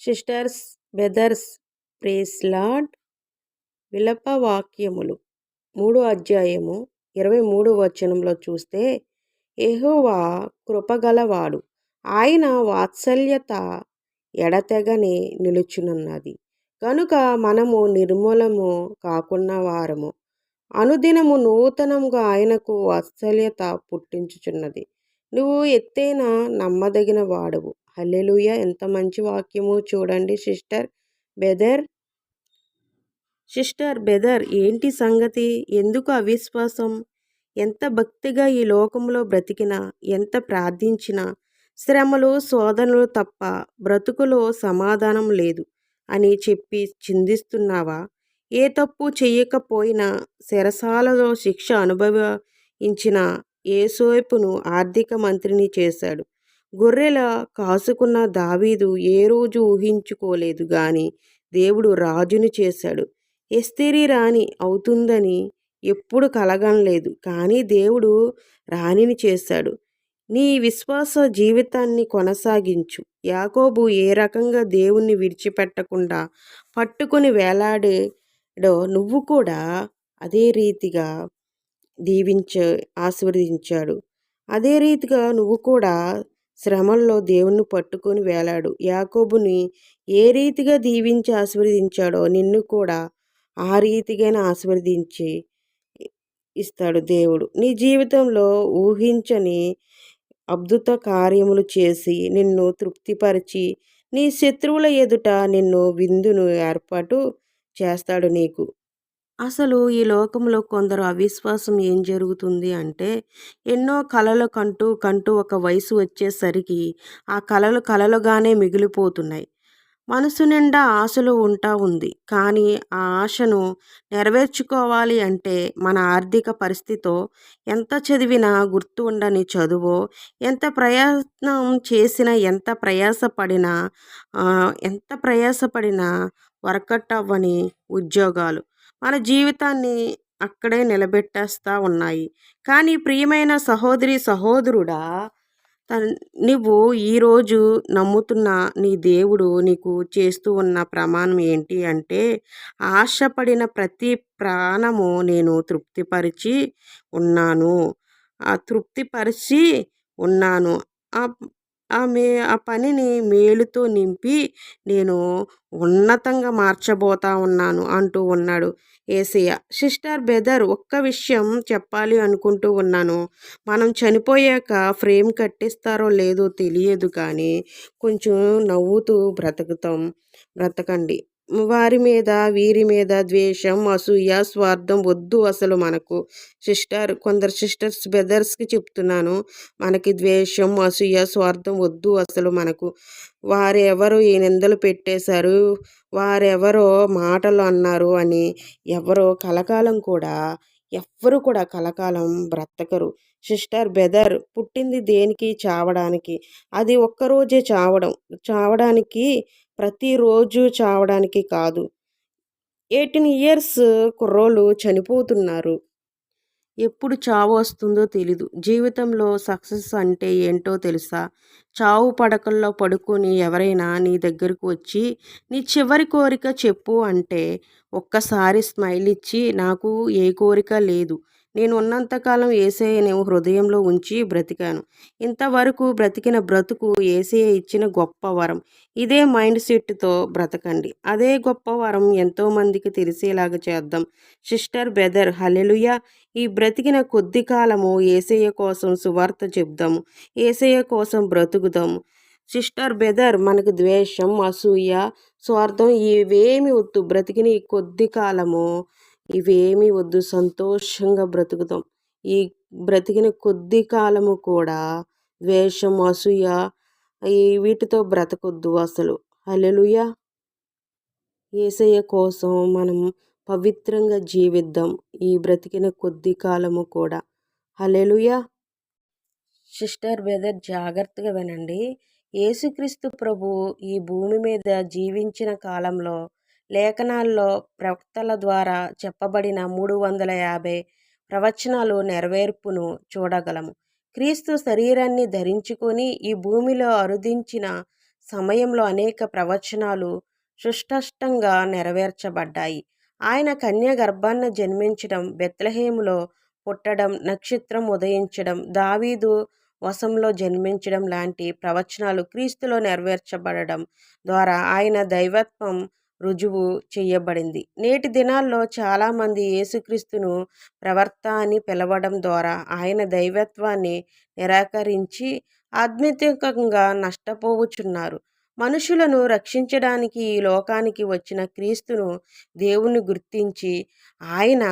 Sisters బెదర్స్ ప్రేస్లాడ్ విలపవాక్యములు మూడో అధ్యాయము ఇరవై మూడు వచనంలో చూస్తే ఎహోవా కృపగలవాడు. ఆయన వాత్సల్యత ఎడతెగని నిలుచునున్నది. కనుక మనము నిర్మూలము కాకున్న వారము. అనుదినము నూతనముగా ఆయనకు వాత్సల్యత పుట్టించుచున్నది. నువ్వు ఎత్తైన నమ్మదగిన వాడవు. హల్లెలుయ! ఎంత మంచి వాక్యము చూడండి సిస్టర్ బెదర్. సిస్టర్ బెదర్ ఏంటి సంగతి? ఎందుకు అవిశ్వాసం? ఎంత భక్తిగా ఈ లోకంలో బ్రతికినా ఎంత ప్రార్థించినా శ్రమలు శోధనలు తప్ప బ్రతుకులో సమాధానం లేదు అని చెప్పి చిందిస్తున్నావా? ఏ తప్పు చేయకపోయినా శిరసాలలో శిక్ష అనుభవించిన ఏసోపును ఆర్థిక మంత్రిని చేశాడు. గొర్రెల కాసుకున్న దావీదు ఏ రోజు ఊహించుకోలేదు గాని దేవుడు రాజుని చేశాడు. ఎస్తేరి రాణి అవుతుందని ఎప్పుడు కలగనలేదు కానీ దేవుడు రాణిని చేశాడు. నీ విశ్వాస జీవితాన్ని కొనసాగించు. యాకోబు ఏ రకంగా దేవుణ్ణి విడిచిపెట్టకుండా పట్టుకొని వేలాడేడో నువ్వు కూడా అదే రీతిగా దీవించ ఆశీర్వదించాడు. అదే రీతిగా నువ్వు కూడా శ్రమల్లో దేవుణ్ణి పట్టుకొని వేలాడు. యాకోబుని ఏ రీతిగా దీవించి ఆశీర్వదించాడో నిన్ను కూడా ఆ రీతిగానే ఆశీర్వదించి ఇస్తాడు దేవుడు. నీ జీవితంలో ఊహించని అద్భుత కార్యములు చేసి నిన్ను తృప్తిపరిచి నీ శత్రువుల ఎదుట నిన్ను విందును ఏర్పాటు చేస్తాడు నీకు. అసలు ఈ లోకంలో కొందరు అవిశ్వాసం ఏం జరుగుతుంది అంటే ఎన్నో కలలు కంటూ కంటూ ఒక వయసు వచ్చేసరికి ఆ కలలు కలలుగానే మిగిలిపోతున్నాయి. మనసు నిండా ఆశలు ఉంటా ఉంది. కానీ ఆ ఆశను నెరవేర్చుకోవాలి అంటే మన ఆర్థిక పరిస్థితితో ఎంత చదివినా గుర్తు ఉండని చదువు ఎంత ప్రయత్నం చేసినా ఎంత ప్రయాసపడినా ఎంత ప్రయాసపడినా వర్కట్ అవ్వని ఉద్యోగాలు. మన జీవితాన్ని అక్కడే నిలబెట్టేస్తూ ఉన్నాయి. కానీ ప్రియమైన సహోదరి సహోదరుడా నువ్వు ఈరోజు నమ్ముతున్న నీ దేవుడు నీకు చేస్తూ ఉన్న ప్రమాణం ఏంటి అంటే ఆశపడిన ప్రతి ప్రాణము నేను తృప్తిపరిచి ఉన్నాను. ఆ తృప్తిపరిచి ఉన్నాను. ఆ ఆ మే ఆ పనిని మేలుతో నింపి నేను ఉన్నతంగా మార్చబోతా ఉన్నాను అంటూ ఉన్నాడు. ఏసయ్య సిస్టర్ బెదర్ ఒక్క విషయం చెప్పాలి అనుకుంటూ ఉన్నాను. మనం చనిపోయాక ఫ్రేమ్ కట్టిస్తారో లేదో తెలియదు కానీ కొంచెం నవ్వుతూ బ్రతుకుతాం. బ్రతకండి. వారి మీద వీరి మీద ద్వేషం అసూయ స్వార్థం వద్దు అసలు మనకు. సిస్టర్ కొందరు సిస్టర్స్ బ్రదర్స్కి చెప్తున్నాను. మనకి ద్వేషం అసూయ స్వార్థం వద్దు అసలు మనకు. వారెవరు ఈ నిందలు పెట్టేశారు? వారెవరో మాటలు అన్నారు అని ఎవరో కలకాలం కూడా ఎవ్వరు కూడా కలకాలం బ్రతకరు. సిస్టర్ బెదర్ పుట్టింది దేనికి? చావడానికి. అది ఒక్కరోజే చావడం. చావడానికి ప్రతిరోజు చావడానికి కాదు. ఎయిటీన్ ఇయర్స్ కుర్రోళ్ళు చనిపోతున్నారు. ఎప్పుడు చావు వస్తుందో తెలీదు. జీవితంలో సక్సెస్ అంటే ఏంటో తెలుసా? చావు పడకల్లో పడుకొని ఎవరైనా నీ దగ్గరకు వచ్చి నీ చివరి కోరిక చెప్పు అంటే ఒక్కసారి స్మైల్ ఇచ్చి నాకు ఏ కోరిక లేదు. నేను ఉన్నంతకాలం ఏసయ్యని హృదయంలో ఉంచి బ్రతికాను. ఇంతవరకు బ్రతికిన బ్రతుకు ఏసయ్య ఇచ్చిన గొప్ప వరం. ఇదే మైండ్ సెట్తో బ్రతకండి. అదే గొప్ప వరం ఎంతోమందికి తెలిసేలాగా చేద్దాం. సిస్టర్ బెదర్ హలెలుయ ఈ బ్రతికిన కొద్ది కాలము ఏసయ్య కోసం సువార్త చెప్దాము. ఏసయ్య కోసం బ్రతుకుదాము. సిస్టర్ బెదర్ మనకు ద్వేషం అసూయ స్వార్థం ఇవేమి వద్దు. బ్రతికిన ఈ కొద్ది కాలము ఇవేమీ వద్దు. సంతోషంగా బ్రతుకుతాం ఈ బ్రతికిన కొద్ది కాలము కూడా ద్వేషం అసూయ ఈ వీటితో బ్రతకొద్దు అసలు. అలెలుయ ఏసయ్య కోసం మనం పవిత్రంగా జీవిద్దాం ఈ బ్రతికిన కొద్ది కాలము కూడా. హలెలుయ సిస్టర్ బ్రదర్ జాగ్రత్తగా వినండి. యేసుక్రీస్తు ప్రభు ఈ భూమి మీద జీవించిన కాలంలో లేఖనాల్లో ప్రవక్తల ద్వారా చెప్పబడిన మూడు వందల యాభై ప్రవచనాలు నెరవేర్పును చూడగలము. క్రీస్తు శరీరాన్ని ధరించుకొని ఈ భూమిలో అరుదించిన సమయంలో అనేక ప్రవచనాలు సుస్పష్టంగా నెరవేర్చబడ్డాయి. ఆయన కన్య గర్భాన్న జన్మించడం బెత్లహేములో పుట్టడం నక్షత్రం ఉదయించడం దావీదు వశంలో జన్మించడం లాంటి ప్రవచనాలు క్రీస్తులో నెరవేర్చబడడం ద్వారా ఆయన దైవత్వం రుజువు చేయబడింది. నేటి దినాల్లో చాలామంది యేసుక్రీస్తును ప్రవర్త అని పిలవడం ద్వారా ఆయన దైవత్వాన్ని నిరాకరించి ఆధ్యాత్మికంగా నష్టపోవచ్చున్నారు. మనుషులను రక్షించడానికి ఈ లోకానికి వచ్చిన క్రీస్తును దేవుణ్ణి గుర్తించి ఆయన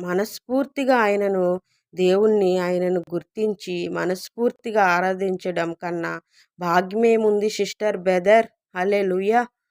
మనస్ఫూర్తిగా ఆయనను దేవుణ్ణి ఆయనను గుర్తించి మనస్ఫూర్తిగా ఆరాధించడం కన్నా భాగ్యమేముంది సిస్టర్ బెదర్ హలే